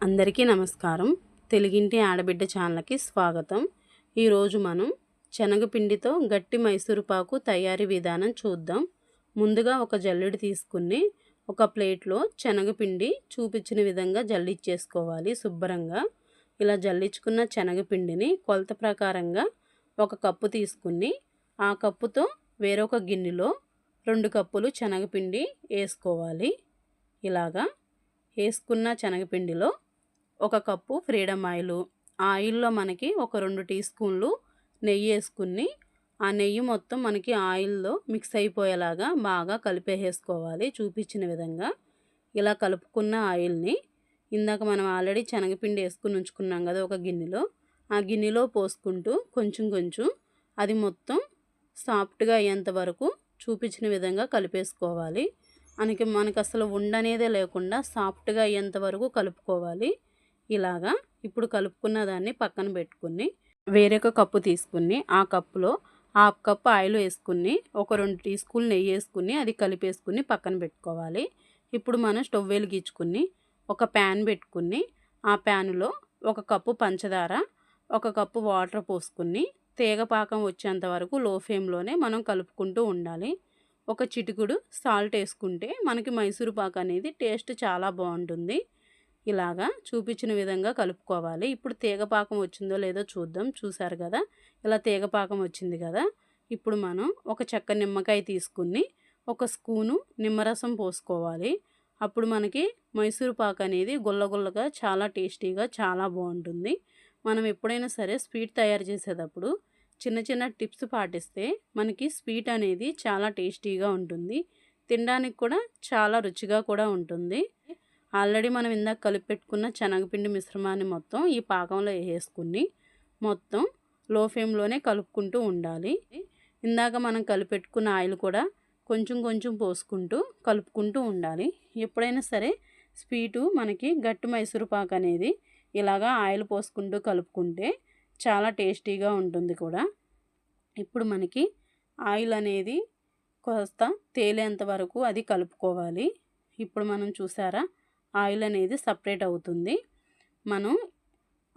అందరికీ నమస్కారం. తెలుగింటి ఆడబిడ్డ ఛానల్కి స్వాగతం. ఈరోజు మనం శనగపిండితో గట్టి మైసూరుపాకు తయారీ విధానం చూద్దాం. ముందుగా ఒక జల్లెడు తీసుకుని ఒక ప్లేట్లో శనగపిండి చూపించిన విధంగా జల్లిచ్చేసుకోవాలి శుభ్రంగా. ఇలా జల్లించుకున్న శనగపిండిని కొలత ప్రకారంగా ఒక కప్పు తీసుకుని ఆ కప్పుతో వేరొక గిన్నెలో రెండు కప్పులు శనగపిండి వేసుకోవాలి. ఇలాగా వేసుకున్న శనగపిండిలో ఒక కప్పు ఫ్రీడమ్ ఆయిల్. ఆయిల్లో మనకి ఒక రెండు టీ స్పూన్లు నెయ్యి వేసుకుని ఆ నెయ్యి మొత్తం మనకి ఆయిల్లో మిక్స్ అయిపోయేలాగా బాగా కలిపేసుకోవాలి చూపించిన విధంగా. ఇలా కలుపుకున్న ఆయిల్ని ఇందాక మనం ఆల్రెడీ శనగపిండి వేసుకుని ఉంచుకున్నాం కదా ఒక గిన్నెలో ఆ గిన్నెలో పోసుకుంటూ కొంచెం కొంచెం అది మొత్తం సాఫ్ట్గా అయ్యేంత వరకు చూపించిన విధంగా కలిపేసుకోవాలి. మనకి మనకు అసలు ఉండనేదే లేకుండా సాఫ్ట్గా అయ్యేంత వరకు కలుపుకోవాలి. ఇలాగా ఇప్పుడు కలుపుకున్న దాన్ని పక్కన పెట్టుకుని వేరొక కప్పు తీసుకుని ఆ కప్పులో హాఫ్ కప్ ఆయిల్ వేసుకుని ఒక రెండు టీ స్పూన్ నెయ్యి వేసుకుని అది కలిపేసుకుని పక్కన పెట్టుకోవాలి. ఇప్పుడు మనం స్టవ్ వెలిగించుకుని ఒక ప్యాన్ పెట్టుకుని ఆ ప్యాన్లో ఒక కప్పు పంచదార ఒక కప్పు వాటర్ పోసుకుని తీగ పాకం వచ్చేంత వరకు లో ఫ్లేమ్లోనే మనం కలుపుకుంటూ ఉండాలి. ఒక చిటికుడు సాల్ట్ వేసుకుంటే మనకి మైసూరు పాకు అనేది టేస్ట్ చాలా బాగుంటుంది. ఇలాగా చూపించిన విధంగా కలుపుకోవాలి. ఇప్పుడు తీగపాకం వచ్చిందో లేదో చూద్దాం. చూసారు కదా? ఇలా తీగపాకం వచ్చింది కదా? ఇప్పుడు మనం ఒక చెక్క నిమ్మకాయ తీసుకుని ఒక స్పూను నిమ్మరసం పోసుకోవాలి. అప్పుడు మనకి మైసూర్ పాక్ అనేది గుల్లగుల్లగా చాలా టేస్టీగా చాలా బాగుంటుంది. మనం ఎప్పుడైనా సరే స్వీట్ తయారు చేసేటప్పుడు చిన్న చిన్న టిప్స్ పాటిస్తే మనకి స్వీట్ అనేది చాలా టేస్టీగా ఉంటుంది. తినడానికి కూడా చాలా రుచిగా కూడా ఉంటుంది. ఆల్రెడీ మనం ఇందాక కలిపి పెట్టుకున్న శనగపిండి మిశ్రమాన్ని మొత్తం ఈ పాకంలో వేసుకుని మొత్తం లో ఫ్లేమ్లోనే కలుపుకుంటూ ఉండాలి. ఇందాక మనం కలిపెట్టుకున్న ఆయిల్ కూడా కొంచెం కొంచెం పోసుకుంటూ కలుపుకుంటూ ఉండాలి. ఎప్పుడైనా సరే స్వీటు మనకి గట్టి మైసూరుపాకు అనేది ఇలాగా ఆయిల్ పోసుకుంటూ కలుపుకుంటే చాలా టేస్టీగా ఉంటుంది కూడా. ఇప్పుడు మనకి ఆయిల్ అనేది కొంత తేలేంత వరకు అది కలుపుకోవాలి. ఇప్పుడు మనం చూసారా? ఆయిల్ అనేది సపరేట్ అవుతుంది. మనం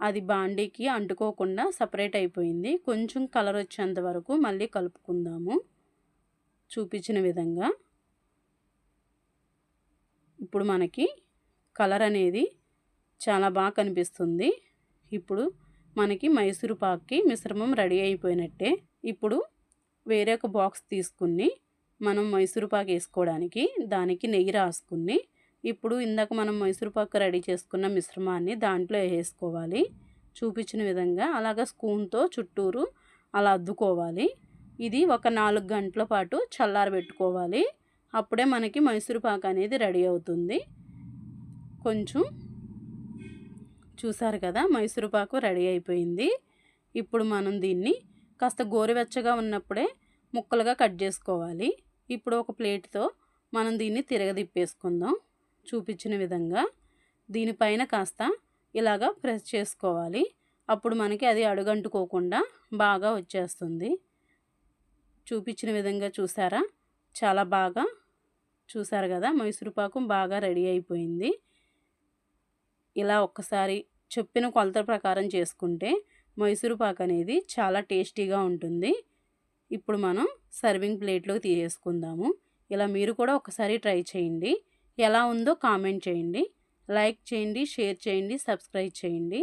అది బాండీకి అంటుకోకుండా సపరేట్ అయిపోయింది. కొంచెం కలర్ వచ్చేంత వరకు మళ్ళీ కలుపుకుందాము. చూపించిన విధంగా. ఇప్పుడు మనకి కలర్ అనేది చాలా బాగా కనిపిస్తుంది. ఇప్పుడు మనకి మైసూరు పాక్కి మిశ్రమం రెడీ అయిపోయినట్టే. ఇప్పుడు వేరే ఒక బాక్స్ తీసుకుని మనం మైసూరు పాక్ వేసుకోవడానికి దానికి నెయ్యి రాసుకుని ఇప్పుడు ఇందాక మనం మైసూరుపాకు రెడీ చేసుకున్న మిశ్రమాన్ని దాంట్లో వేసుకోవాలి. చూపించిన విధంగా అలాగ స్పూన్తో చుట్టూరు అలా అద్దుకోవాలి. ఇది ఒక నాలుగు గంటల పాటు చల్లారబెట్టుకోవాలి. అప్పుడే మనకి మైసూరుపాకు అనేది రెడీ అవుతుంది. కొంచెం చూసారు కదా మైసూరుపాకు రెడీ అయిపోయింది. ఇప్పుడు మనం దీన్ని కాస్త గోరువెచ్చగా ఉన్నప్పుడే ముక్కలుగా కట్ చేసుకోవాలి. ఇప్పుడు ఒక ప్లేట్తో మనం దీన్ని తిరగదిప్పేసుకుందాం చూపించిన విధంగా దీనిపైన కాస్త ఇలాగా ప్రెస్ చేసుకోవాలి. అప్పుడు మనకి అది అడుగంటుకోకుండా బాగా వచ్చేస్తుంది. చూపించిన విధంగా చూసారా? చాలా బాగా చూసారు కదా? మైసూరుపాకు బాగా రెడీ అయిపోయింది. ఇలా ఒక్కసారి చెప్పిన కొలత ప్రకారం చేసుకుంటే మైసూరుపాక్ అనేది చాలా టేస్టీగా ఉంటుంది. ఇప్పుడు మనం సర్వింగ్ ప్లేట్లోకి తీసేసుకుందాము. ఇలా మీరు కూడా ఒకసారి ట్రై చేయండి. ఎలా ఉందో కామెంట్ చేయండి. లైక్ చేయండి షేర్ చేయండి సబ్స్క్రైబ్ చేయండి.